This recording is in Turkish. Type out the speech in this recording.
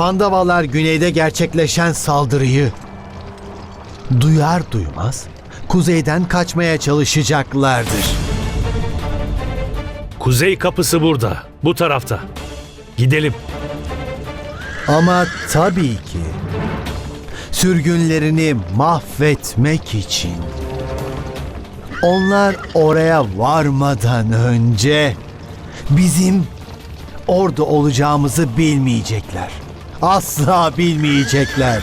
Pandavalar güneyde gerçekleşen saldırıyı duyar duymaz kuzeyden kaçmaya çalışacaklardır. Kuzey kapısı burada. Bu tarafta. Gidelim. Ama tabii ki sürgünlerini mahvetmek için onlar oraya varmadan önce bizim orada olacağımızı bilmeyecekler. Asla bilmeyecekler.